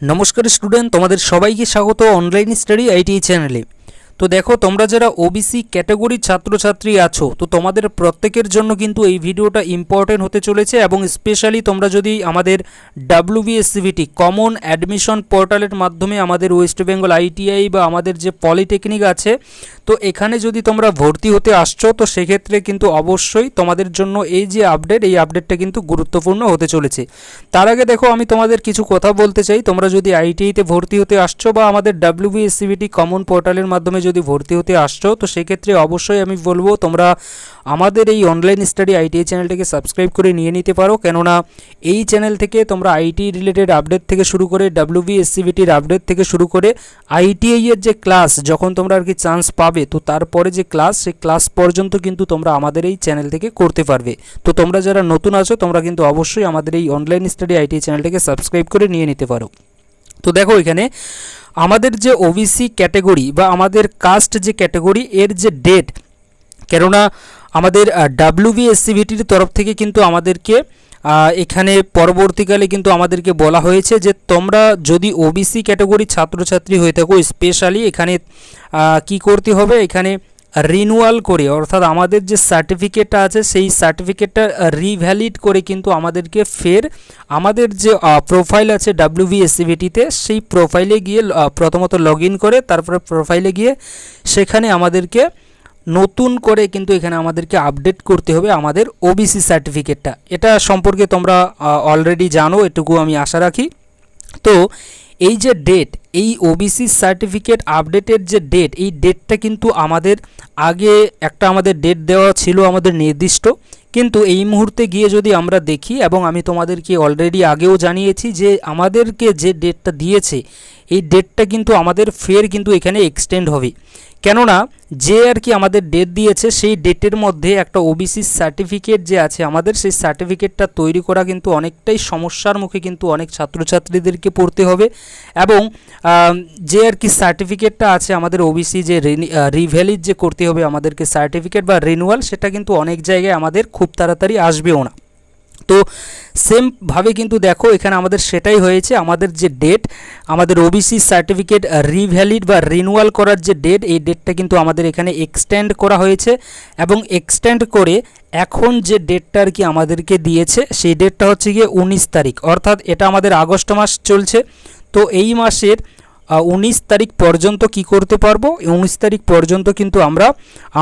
নমস্কার স্টুডেন্ট তোমাদের সবাইকে স্বাগত অনলাইন স্টাডি আইটি চ্যানেলে তো দেখো, তোমরা যারা ওবিসি ক্যাটাগরির ছাত্রছাত্রী আছো, তো তোমাদের প্রত্যেকের জন্য কিন্তু এই ভিডিওটা ইম্পর্টেন্ট হতে চলেছে এবং স্পেশালি তোমরা যদি আমাদের ডাব্লিউবিএসসিভিটি কমন অ্যাডমিশন পোর্টালের মাধ্যমে আমাদের ওয়েস্ট বেঙ্গল আইটিআই বা আমাদের যে পলিটেকনিক আছে, তো এখানে যদি তোমরা ভর্তি হতে আসছো, তো সেক্ষেত্রে কিন্তু অবশ্যই তোমাদের জন্য এই যে আপডেট এই আপডেটটা কিন্তু গুরুত্বপূর্ণ হতে চলেছে। তার আগে দেখো, আমি তোমাদের কিছু কথা বলতে চাই। তোমরা যদি আইটিআইতে ভর্তি হতে আসছো বা আমাদের ডাব্লিউবিএসসিবিটি কমন পোর্টালের মাধ্যমে যদি ভর্তি হতে আসছো, তো সেক্ষেত্রে অবশ্যই আমি বলব তোমরা আমাদের এই অনলাইন স্টাডি আইটিআই চ্যানেলটাকে সাবস্ক্রাইব করে নিয়ে নিতে পারো। কেননা এই চ্যানেল থেকে তোমরা আইটি রিলেটেড আপডেট থেকে শুরু করে ডাব্লিউবিএসসিবিটির আপডেট থেকে শুরু করে আইটিআই এর যে ক্লাস যখন তোমরা আর কি চান্স পাবে, তো তারপরে যে ক্লাস সেই ক্লাস পর্যন্ত কিন্তু তোমরা আমাদের এই চ্যানেল থেকে করতে পারবে। তো তোমরা যারা নতুন আছো, তোমরা কিন্তু অবশ্যই আমাদের এই অনলাইন স্টাডি আইটিআই চ্যানেলটাকে সাবস্ক্রাইব করে নিয়ে নিতে পারো। তো দেখো এখানে আমাদের যে ওবিসি ক্যাটাগরি বা আমাদের কাস্ট যে ক্যাটাগরি এর যে ডেট কেননা আমাদের ডাব্লিউবিএসসিভিটির তরফ থেকে কিন্তু আমাদেরকে এখানে পরবর্তীকালে কিন্তু আমাদেরকে বলা হয়েছে যে তোমরা যদি ওবিসি ক্যাটাগরির ছাত্রছাত্রী হয়ে থাকো স্পেশালি এখানে কি করতে হবে? এখানে রিনুয়াল করে, অর্থাৎ আমাদের যে সার্টিফিকেটটা আছে, সেই সার্টিফিকেটটা রিভ্যালিড করে কিন্তু আমাদেরকে ফের আমাদের যে প্রোফাইল আছে ডাব্লিউবিএসসিভিটিতে সেই প্রোফাইলে গিয়ে প্রথমত লগ করে, তারপরে প্রোফাইলে গিয়ে সেখানে আমাদেরকে নতুন করে কিন্তু এখানে আমাদেরকে আপডেট করতে হবে আমাদের ওবিসি সার্টিফিকেটটা এটা সম্পর্কে তোমরা অলরেডি জানো, এটুকু আমি আশা রাখি। তো এই যে ডেট এই ওবিসি সার্টিফিকেট আপডেটের যে ডেট এই ডেটটা কিন্তু আমাদের আগে একটা আমাদের ডেট দেওয়া ছিল আমাদের নির্দিষ্ট। কিন্তু এই মুহূর্তে গিয়ে যদি আমরা দেখি, এবং আমি তোমাদেরকে অলরেডি আগেও জানিয়েছি যে আমাদেরকে যে ডেটটা দিয়েছে এই ডেটটা কিন্তু আমাদের ফের কিন্তু এখানে এক্সটেন্ড হবে। কেননা, যে আর কি আমাদের ডেট দিয়েছে, সেই ডেটের মধ্যে একটা ওবিসি সার্টিফিকেট যে আছে আমাদের, সেই সার্টিফিকেটটা তৈরি করা কিন্তু অনেকটাই সমস্যার মুখে কিন্তু অনেক ছাত্রছাত্রীদেরকে পড়তে হবে এবং যে আর কি সার্টিফিকেটটা আছে আমাদের ওবিসি যে রিভ্যালিড যে করতে হবে আমাদেরকে সার্টিফিকেট বা রিনুয়াল সেটা কিন্তু অনেক জায়গায় আমাদের খুব তাড়াতাড়ি আসবেও না। তো সেমভাবে কিন্তু দেখো, এখানে আমাদের সেটাই হয়েছে, আমাদের যে ডেট আমাদের ওবিসি সার্টিফিকেট রিভ্যালিড বা রিনুয়াল করার যে ডেট এই ডেটটা কিন্তু আমাদের এখানে এক্সটেন্ড করা হয়েছে এবং এক্সটেন্ড করে এখন যে ডেটটা আর কি আমাদেরকে দিয়েছে, সেই ডেটটা হচ্ছে গিয়ে উনিশ তারিখ। অর্থাৎ এটা আমাদের আগস্ট মাস চলছে। তো এই মাসের উনিশ তারিখ পর্যন্ত কি করতে পারব? উনিশ তারিখ পর্যন্ত কিন্তু আমরা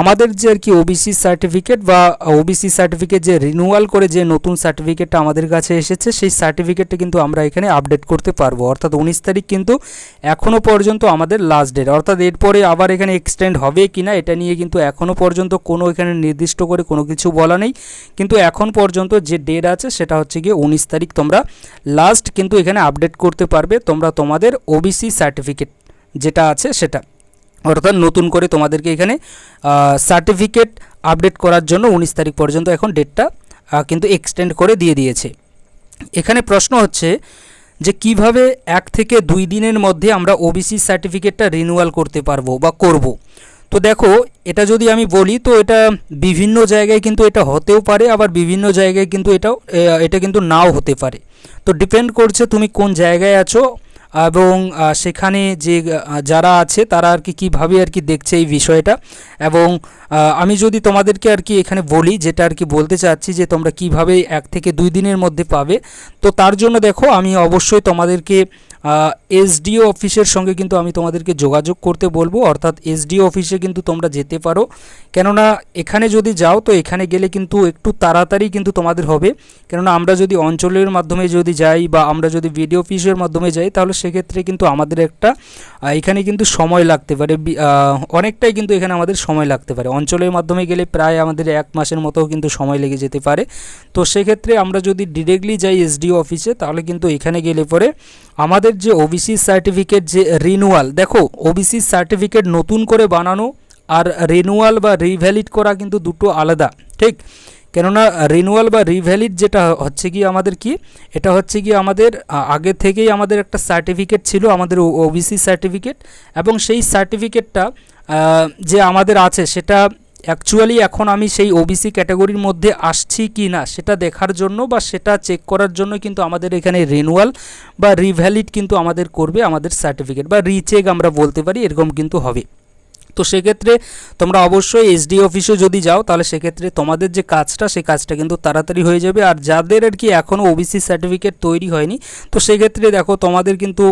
আমাদের যে আর কি ওবিসি সার্টিফিকেট বা ওবিসি সার্টিফিকেট যে রিনিউয়াল করে যে নতুন সার্টিফিকেটটা আমাদের কাছে এসেছে, সেই সার্টিফিকেটটা কিন্তু আমরা এখানে আপডেট করতে পারব। অর্থাৎ উনিশ তারিখ কিন্তু এখনও পর্যন্ত আমাদের লাস্ট ডেট অর্থাৎ এরপরে আবার এখানে এক্সটেন্ড হবে কি না এটা নিয়ে কিন্তু এখনও পর্যন্ত কোনো এখানে নির্দিষ্ট করে কোনো কিছু বলা নেই। কিন্তু এখন পর্যন্ত যে ডেট আছে, সেটা হচ্ছে গিয়ে উনিশ তারিখ তোমরা লাস্ট কিন্তু এখানে আপডেট করতে পারবে। তোমরা তোমাদের ওবিসি সার্টিফিকেট যেটা আছে সেটা। অর্থাৎ নতুন করে তোমাদেরকে এখানে সার্টিফিকেট আপডেট করার জন্য উনিশ তারিখ পর্যন্ত এখন ডেটটা কিন্তু এক্সটেন্ড করে দিয়ে দিয়েছে। এখানে প্রশ্ন হচ্ছে যে কীভাবে এক থেকে দুই দিনের মধ্যে আমরা ওবিসি সার্টিফিকেটটা রিনিউয়াল করতে পারব বা করব? তো দেখো, এটা যদি আমি বলি, তো এটা বিভিন্ন জায়গায় কিন্তু এটা হতেও পারে, আবার বিভিন্ন জায়গায় কিন্তু এটাও এটা কিন্তু নাও হতে পারে। তো ডিপেন্ড করছে তুমি কোন জায়গায় আছো এবং সেখানে যে যারা আছে তারা আর কি কীভাবে আর কি দেখছে এই বিষয়টা এবং আমি যদি তোমাদেরকে আর কি এখানে বলি যেটা আর কি বলতে চাচ্ছি যে তোমরা কীভাবে এক থেকে দুই দিনের মধ্যে পাবে, তো তার জন্য দেখো আমি অবশ্যই তোমাদেরকে এসডিও অফিসের সঙ্গে কিন্তু আমি তোমাদেরকে যোগাযোগ করতে বলব, অর্থাৎ এসডিও অফিসে কিন্তু তোমরা যেতে পারো। কেননা এখানে যদি যাও, তো এখানে গেলে কিন্তু একটু তাড়াতাড়ি কিন্তু তোমাদের হবে। কেননা আমরা যদি অঞ্চলের মাধ্যমে যদি যাই বা আমরা যদি ভিডিও অফিসের মাধ্যমে যাই, তাহলে সেক্ষেত্রে কিন্তু আমাদের একটা এখানে কিন্তু সময় লাগতে পারে। অনেকটাই কিন্তু এখানে আমাদের সময় লাগতে পারে। অঞ্চলের মাধ্যমে গেলে প্রায় আমাদের এক মাসের মতো কিন্তু সময় লেগে যেতে পারে। তো সেক্ষেত্রে আমরা যদি ডিরেক্টলি যাই এসডিও অফিসে তাহলে কিন্তু এখানে গেলে পরে আমাদের যে ওবিসি সার্টিফিকেট যে রিনুয়াল দেখো ওবিসি সার্টিফিকেট নতুন করে বানানো আর রিনুয়াল বা রিভ্যালিড করা কিন্তু দুটো আলাদা, ঠিক? কেননা রিনুয়াল বা রিভ্যালিড যেটা হচ্ছে কি আমাদের কি? এটা হচ্ছে কি আমাদের আগে থেকেই আমাদের একটা সার্টিফিকেট ছিল, আমাদের ওবিসি সার্টিফিকেট এবং সেই সার্টিফিকেটটা যে আমাদের আছে সেটা অ্যাকচুয়ালি এখন আমি সেই ওবিসি ক্যাটাগরির মধ্যে আসছি কি না, সেটা দেখার জন্য বা সেটা চেক করার জন্য কিন্তু আমাদের এখানে রেনুয়াল বা রিভ্যালিড কিন্তু আমাদের করবে আমাদের সার্টিফিকেট বা রিচেক আমরা বলতে পারি, এরকম কিন্তু হবে। তো সেক্ষেত্রে তোমরা অবশ্যই এসডি অফিসে যদি যাও, তাহলে সেক্ষেত্রে তোমাদের যে কাজটা, সেই কাজটা কিন্তু তাড়াতাড়ি হয়ে যাবে। আর যাদের আর কি এখনও ওবিসি সার্টিফিকেট তৈরি হয়নি, তো সেক্ষেত্রে দেখো তোমাদের কিন্তু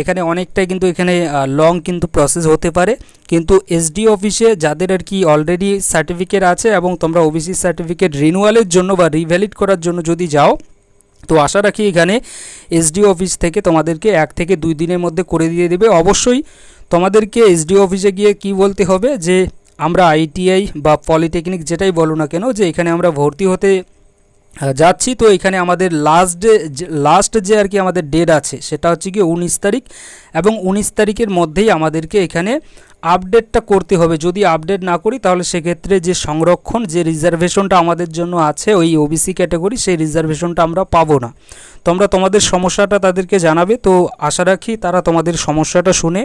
এখানে অনেকটাই কিন্তু এখানে লং কিন্তু প্রসেস হতে পারে। কিন্তু এসডি অফিসে যাদের আর কি অলরেডি সার্টিফিকেট আছে এবং তোমরা ওবিসি সার্টিফিকেট রিনুয়ালের জন্য বা রিভ্যালিড করার জন্য যদি যাও, তো আশা রাখি এখানে এসডি অফিস থেকে তোমাদেরকে এক থেকে দুই দিনের মধ্যে করে দিয়ে দেবে। অবশ্যই তোমাদেরকে এসডি অফিসে গিয়ে কি বলতে হবে? যে আমরা আইটিআই বা পলিটেকনিক যেটাই বলো না কেন, যে এখানে আমরা ভর্তি হতে যাচ্ছি। তো এখানে আমাদের লাস্ট ডে লাস্ট যে আর কি আমাদের ডেট আছে, সেটা হচ্ছে কি উনিশ তারিখ এবং উনিশ তারিখের মধ্যেই আমাদেরকে এখানে আপডেটটা করতে হবে। যদি আপডেট না করি, তাহলে সেক্ষেত্রে যে সংরক্ষণ, যে রিজার্ভেশনটা আমাদের জন্য আছে, ওই ওবিসি ক্যাটাগরি সেই রিজার্ভেশনটা আমরা পাবো না। তোমরা তোমাদের সমস্যাটা তাদেরকে জানাবে। তো আশা রাখি তারা তোমাদের সমস্যাটা শুনে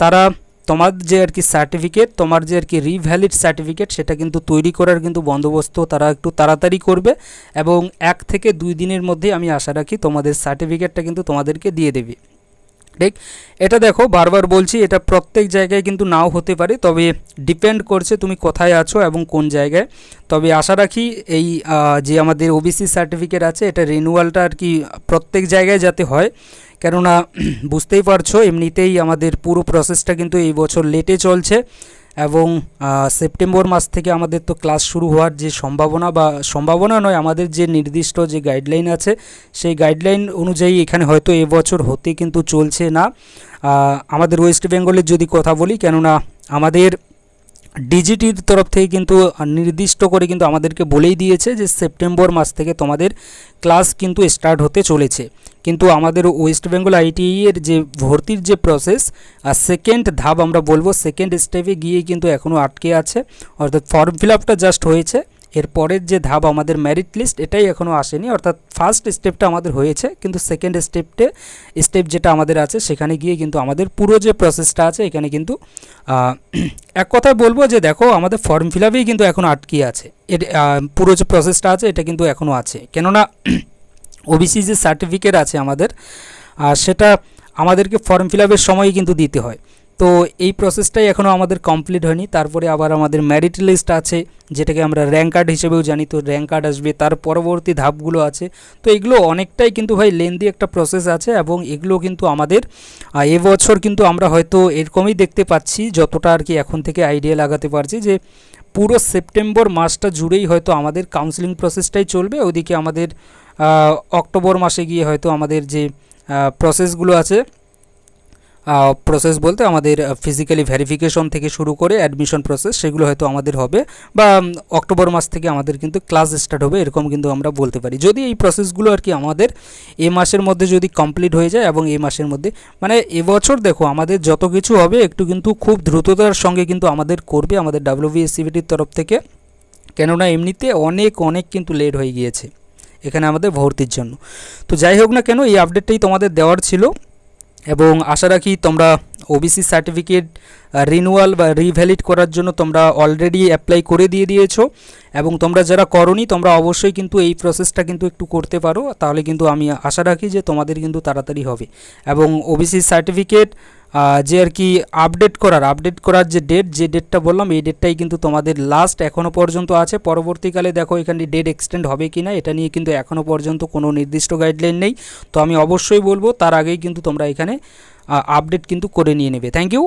তারা তোমার যে আর কি সার্টিফিকেট তোমার যে আর কি রিভ্যালিড সার্টিফিকেট সেটা কিন্তু তৈরি করার কিন্তু বন্দোবস্ত তারা একটু তাড়াতাড়ি করবে এবং এক থেকে দুই দিনের মধ্যে আমি আশা রাখি তোমাদের সার্টিফিকেটটা কিন্তু তোমাদেরকে দিয়ে দেবে। ঠিক? এটা দেখো, বারবার বলছি, এটা প্রত্যেক জায়গায় কিন্তু নাও হতে পারে, তবে ডিপেন্ড করছে তুমি কোথায় আছো এবং কোন জায়গায়। তবে আশা রাখি এই যে আমাদের ওবিসি সার্টিফিকেট আছে, এটা রিনিউয়ালটা আর কি প্রত্যেক জায়গায় যাতে হয়। কেননা, বুঝতেই পারছ, এমনিতেই আমাদের পুরো প্রসেসটা কিন্তু এই বছর লেটে চলছে এবং সেপ্টেম্বর মাস থেকে আমাদের তো ক্লাস শুরু হওয়ার যে সম্ভাবনা বা সম্ভাবনা নয়, আমাদের যে নির্দিষ্ট যে গাইডলাইন আছে, সেই গাইডলাইন অনুযায়ী এখানে হয়তো এবছর হতে কিন্তু চলছে না। আমাদের ওয়েস্ট বেঙ্গলের যদি কথা বলি, কেননা আমাদের ডিজিটির তরফ থেকে কিন্তু নির্দিষ্ট করে কিন্তু আমাদেরকে বলেই দিয়েছে যে সেপ্টেম্বর মাস থেকে তোমাদের ক্লাস কিন্তু স্টার্ট হতে চলেছে। কিন্তু আমাদের ওয়েস্ট বেঙ্গল আইটিআই যে ভর্তির যে প্রসেস, আর সেকেন্ড ধাপ আমরা বলব, সেকেন্ড স্টেপে গিয়ে কিন্তু এখনও আটকে আছে। অর্থাৎ ফর্ম ফিল আপটা জাস্ট হয়েছে। এর পরের যে ধাপ আমাদের মেরিট লিস্ট এটাই এখনও আসেনি। অর্থাৎ ফার্স্ট স্টেপটা আমাদের হয়েছে, কিন্তু সেকেন্ড স্টেপটে স্টেপ যেটা আমাদের আছে, সেখানে গিয়ে কিন্তু আমাদের পুরো যে প্রসেসটা আছে, এখানে কিন্তু এক কথায় বলব যে দেখো, আমাদের ফর্ম ফিল কিন্তু এখন আটকে আছে। এর পুরো যে প্রসেসটা আছে, এটা কিন্তু এখনও আছে। কেননা ওবিসি যে সার্টিফিকেট আছে আমাদের সেটা আমাদেরকে ফর্ম ফিল আপের সময়ই কিন্তু দিতে হয়। তো এই প্রসেসটাই এখনও আমাদের কমপ্লিট হয়নি। তারপরে আবার আমাদের মেরিট লিস্ট আছে, যেটাকে আমরা র্যাঙ্ক কার্ড হিসেবেও জানি। তো র্যাঙ্ক কার্ড আসবে, তার পরবর্তী ধাপগুলো আছে। তো এগুলো অনেকটাই কিন্তু ভাই লেন্দি একটা প্রসেস আছে এবং এগুলো কিন্তু আমাদের এবছর কিন্তু আমরা হয়তো এরকমই দেখতে পাচ্ছি, যতটা আর কি এখন থেকে আইডিয়া লাগাতে পারছি যে, পুরো সেপ্টেম্বর মাসটা জুড়েই হয়তো আমাদের কাউন্সিলিং প্রসেসটাই চলবে। ওইদিকে আমাদের অক্টোবর মাসে গিয়ে হয়তো আমাদের যে প্রসেসগুলো আছে প্রসেস বলতে আমাদের ফিজিক্যালি ভেরিফিকেশন থেকে শুরু করে অ্যাডমিশন প্রসেস সেগুলো হয়তো আমাদের হবে বা অক্টোবর মাস থেকে আমাদের কিন্তু ক্লাস স্টার্ট হবে, এরকম কিন্তু আমরা বলতে পারি। যদি এই প্রসেসগুলো আর কি আমাদের এ মাসের মধ্যে যদি কমপ্লিট হয়ে যায় এবং এই মাসের মধ্যে মানে এবছর দেখো আমাদের যত কিছু হবে একটু কিন্তু খুব দ্রুততার সঙ্গে কিন্তু আমাদের করবে আমাদের ডাব্লিউবিএসসিবিটির তরফ থেকে। কেননা এমনিতে অনেক অনেক কিন্তু লেট হয়ে গিয়েছে এখানে আমাদের ভর্তির জন্য। তো যাই হোক না কেন, এই আপডেটটাই তোমাদের দেওয়ার ছিল। এবং আশা রাখি তোমরা ওবিসি সার্টিফিকেট রিনুয়াল বা রিভ্যালিড করার জন্য তোমরা অলরেডি অ্যাপ্লাই করে দিয়ে দিয়েছ এবং তোমরা যারা করনি, তোমরা অবশ্যই কিন্তু এই প্রসেসটা কিন্তু একটু করতে পারো। তাহলে কিন্তু আমি আশা রাখি যে তোমাদের কিন্তু তাড়াতাড়ি হবে। এবং ওবিসি সার্টিফিকেট যে আর কি আপডেট করার আপডেট করার যে ডেট যে ডেটটা বললাম, এই ডেটটাই কিন্তু তোমাদের লাস্ট এখনও পর্যন্ত আছে। পরবর্তীকালে দেখো এখানে ডেট এক্সটেন্ড হবে কি না এটা নিয়ে কিন্তু এখনও পর্যন্ত কোনো নির্দিষ্ট গাইডলাইন নেই। তো আমি অবশ্যই বলব, তার আগেই কিন্তু তোমরা এখানে আপডেট কিন্তু করে নিয়ে নেবে। Thank you